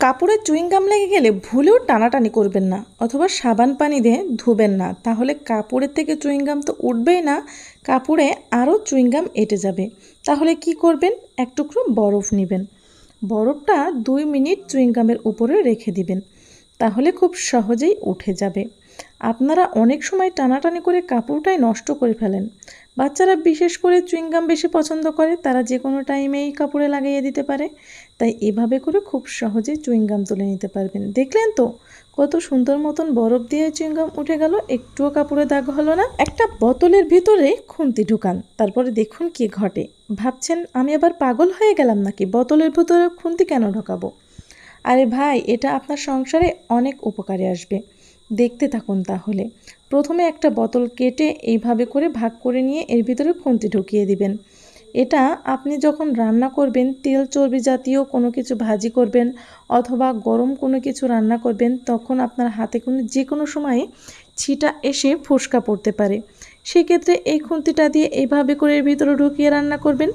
কাপড়ে চুইংগাম লেগে গেলে ভুলেও টানাটানি করবেন না অথবা সাবান পানি দিয়ে ধুবেন না। তাহলে কাপড়ের থেকে চুইংগাম তো উঠবেই না, কাপড়ে আরও চুইংগাম এঁটে যাবে। তাহলে কি করবেন? এক টুকরো বরফ নেবেন। বরফটা দুই মিনিট চুইংগামের উপরে রেখে দিবেন। তাহলে খুব সহজেই উঠে যাবে। আপনারা অনেক সময় টানাটানি করে কাপড়টাই নষ্ট করে ফেলেন। বাচ্চারা বিশেষ করে চুইংগাম বেশি পছন্দ করে, তারা যে কোনো টাইমেই কাপড়ে লাগিয়ে দিতে পারে। তাই এভাবে করে খুব সহজেই চুইংগাম তুলে নিতে পারবেন। দেখলেন তো? কত সুন্দর মতন বরফ দিয়ে চুইংগাম উঠে গেল, একটুও কাপড়ে দাগ হলো না। একটা বোতলের ভিতরে খুন্তি ঢুকান, তারপরে দেখুন কি ঘটে। ভাবছেন, আমি আবার পাগল হয়ে গেলাম নাকি? বোতলের ভিতরে খুন্তি কেন ঢোকাবো? আরে ভাই, এটা আপনার সংসারে অনেক উপকারে আসবে। দেখতে থাকুন তাহলে। প্রথমে একটা বোতল কেটে এইভাবে করে ভাগ করে নিয়ে এর ভিতরে খুন্তি ঢুকিয়ে দিবেন। এটা আপনি যখন রান্না করবেন, তেল চর্বি জাতীয় কোনো কিছু ভাজি করবেন অথবা গরম কোনো কিছু রান্না করবেন, তখন আপনার হাতে কোনো যে কোনো সময়ে ছিটা এসে ফুসকা পড়তে পারে। সেক্ষেত্রে এই খুন্তিটা দিয়ে এইভাবে করে এর ভিতরে ঢুকিয়ে রান্না করবেন।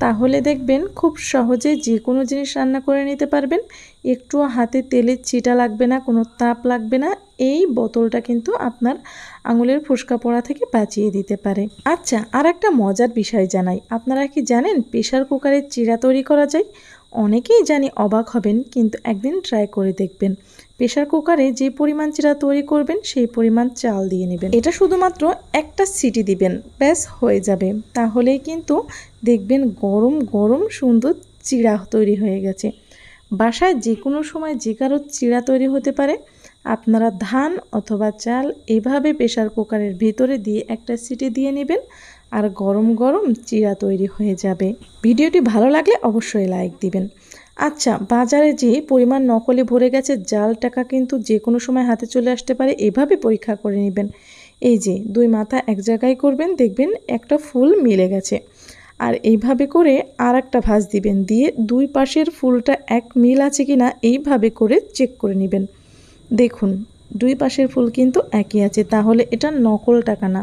তাহলে দেখবেন খুব সহজে যে কোনো জিনিস রান্না করে নিতে পারবেন। একটুও হাতে তেলের চিটা লাগবে না, কোনো তাপ লাগবে না। এই বোতলটা কিন্তু আপনার আঙুলের ফুসকা পড়া থেকে বাঁচিয়ে দিতে পারে। আচ্ছা আর একটা মজার বিষয় জানাই। আপনারা কি জানেন প্রেশার কুকারের চিরা তৈরি করা যায়? অনেকেই জানি অবাক হবেন, কিন্তু একদিন ট্রাই করে দেখবেন। প্রেশার কুকারে যে পরিমাণ চিরা তৈরি করবেন, সেই পরিমাণ চাল দিয়ে নেবেন। এটা শুধুমাত্র একটা সিটি দিবেন, ব্যাস হয়ে যাবে। তাহলেই কিন্তু দেখবেন গরম গরম সুন্দর চিড়া তৈরি হয়ে গেছে। বাসায় যে কোনো সময় যে কারও চিড়া তৈরি হতে পারে, আপনারা ধান অথবা চাল এভাবে প্রেশার কুকারের ভিতরে দিয়ে একটা সিটি দিয়ে নেবেন। আর গরম গরম চিরা তৈরি হয়ে যাবে। ভিডিওটি ভালো লাগলে অবশ্যই লাইক দিবেন। আচ্ছা বাজারে যে পরিমাণ নকলে ভরে গেছে, জাল টাকা কিন্তু যে কোনো সময় হাতে চলে আসতে পারে, এভাবে পরীক্ষা করে নেবেন। এই যে, দুই মাথা এক জায়গায় করবেন, দেখবেন একটা ফুল মিলে গেছে। আর এইভাবে করে আর একটা ভাঁজ দিবেন, দিয়ে দুই পাশের ফুলটা এক মিল আছে কি না এইভাবে করে চেক করে নেবেন। দেখুন, দুই পাশের ফুল কিন্তু একই আছে, তাহলে এটা নকল টাকা না।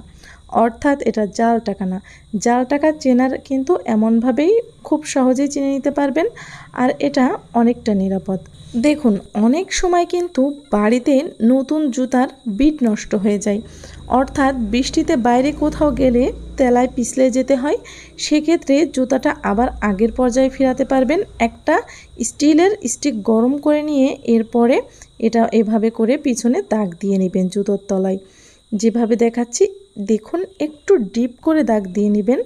অর্থাৎ এটা জাল টাকা না। জাল টাকা চেনার কিন্তু এমনভাবেই খুব সহজেই চিনে নিতে পারবেন, আর এটা অনেকটা নিরাপদ। দেখুন, অনেক সময় কিন্তু বাড়িতে নতুন জুতার বিট নষ্ট হয়ে যায়। অর্থাৎ বৃষ্টিতে বাইরে কোথাও গেলে তেলায় পিছলে যেতে হয়, সেক্ষেত্রে জুতাটা আবার আগের পর্যায়ে ফেরাতে পারবেন। একটা স্টিলের স্টিক গরম করে নিয়ে এরপরে এটা এভাবে করে পিছনে দাগ দিয়ে নেবেন জুতোর তলায়। যেভাবে দেখাচ্ছি দেখুন, একটু ডিপ করে দাগ দিয়ে নেবেন,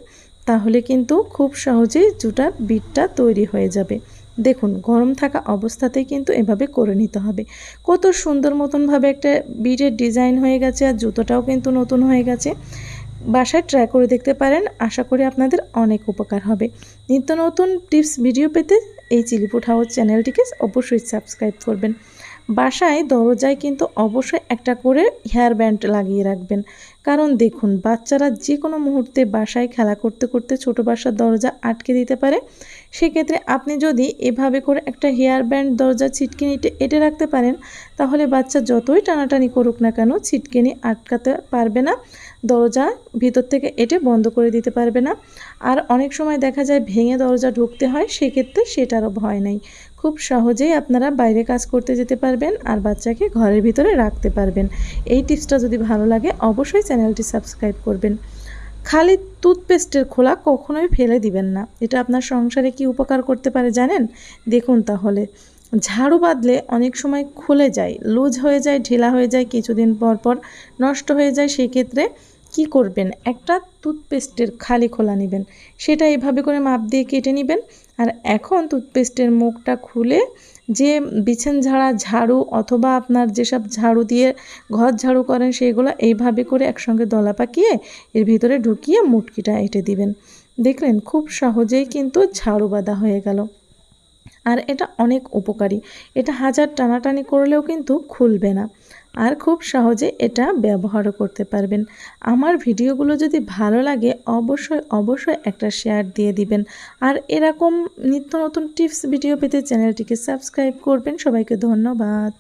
তাহলে কিন্তু খুব সহজেই জুটার বিটটা তৈরি হয়ে যাবে। দেখুন, গরম থাকা অবস্থাতেই কিন্তু এভাবে করে নিতে হবে। কত সুন্দর মতনভাবে একটা বিটের ডিজাইন হয়ে গেছে আর জুতোটাও কিন্তু নতুন হয়ে গেছে। বাসায় ট্রাই করে দেখতে পারেন, আশা করি আপনাদের অনেক উপকার হবে। নিত্য নতুন টিপস ভিডিও পেতে এই চিলিপুট হাউস চ্যানেলটিকে অবশ্যই সাবস্ক্রাইব করবেন। বাসায় দরজায় কিন্তু অবশ্যই একটা করে হেয়ার ব্যান্ড লাগিয়ে রাখবেন। কারণ দেখুন, বাচ্চারা যে কোনো মুহূর্তে বাসায় খেলা করতে করতে ছোট বাসার দরজা আটকে দিতে পারে। সেক্ষেত্রে আপনি যদি এভাবে করে একটা হেয়ার ব্যান্ড দরজা ছিটকিনিতে এটে রাখতে পারেন, তাহলে বাচ্চা যতই টানাটানি করুক না কেন ছিটকিনি আটকাতে পারবে না, দরজা ভিতর থেকে এটে বন্ধ করে দিতে পারবে না। আর অনেক সময় দেখা যায় ভেঙে দরজা ঢুকতে হয়, সেক্ষেত্রে সেটারও ভয় নেই। খুব সহজেই আপনারা বাইরে কাজ করতে যেতে পারবেন আর বাচ্চাকে ঘরের ভিতরে রাখতে পারবেন। এই টিপসটা যদি ভালো লাগে, অবশ্যই চ্যানেলটি সাবস্ক্রাইব করবেন। খালি টুথপেস্টের খোলা কখনোই ফেলে দিবেন না। এটা আপনার সংসারে কি উপকার করতে পারে জানেন? দেখুন তাহলে। ঝাড়ু বাঁধলে অনেক সময় খুলে যায়, লুজ হয়ে যায়, ঢিলা হয়ে যায়, কিছুদিন পর পর নষ্ট হয়ে যায়। সেই ক্ষেত্রে কি করবেন? একটা টুথপেস্টের খালি খোলা নেবেন। সেটা এভাবে করে মাপ দিয়ে কেটে নেবেন। আর এখন টুথপেস্টের মুখটা খুলে যে বিছান ঝাড়া ঝাড়ু অথবা আপনার যেসব ঝাড়ু দিয়ে ঘর ঝাড়ু করেন সেগুলো এইভাবে করে একসঙ্গে দলা পাকিয়ে এর ভিতরে ঢুকিয়ে মুটকিটা এঁটে দিবেন। দেখলেন খুব সহজেই কিন্তু ঝাড়ু বাঁধা হয়ে গেল। আর এটা অনেক উপকারী। এটা হাজার টানাটানি করলেও কিন্তু খুলবে না। আর খুব সহজে এটা ব্যবহার করতে পারবেন। আমার ভিডিওগুলো যদি ভালো লাগে, অবশ্যই অবশ্যই একটা শেয়ার দিয়ে দিবেন। আর এরকম নিত্য নতুন টিপস ভিডিও পেতে চ্যানেলটিকে সাবস্ক্রাইব করবেন। সবাইকে ধন্যবাদ।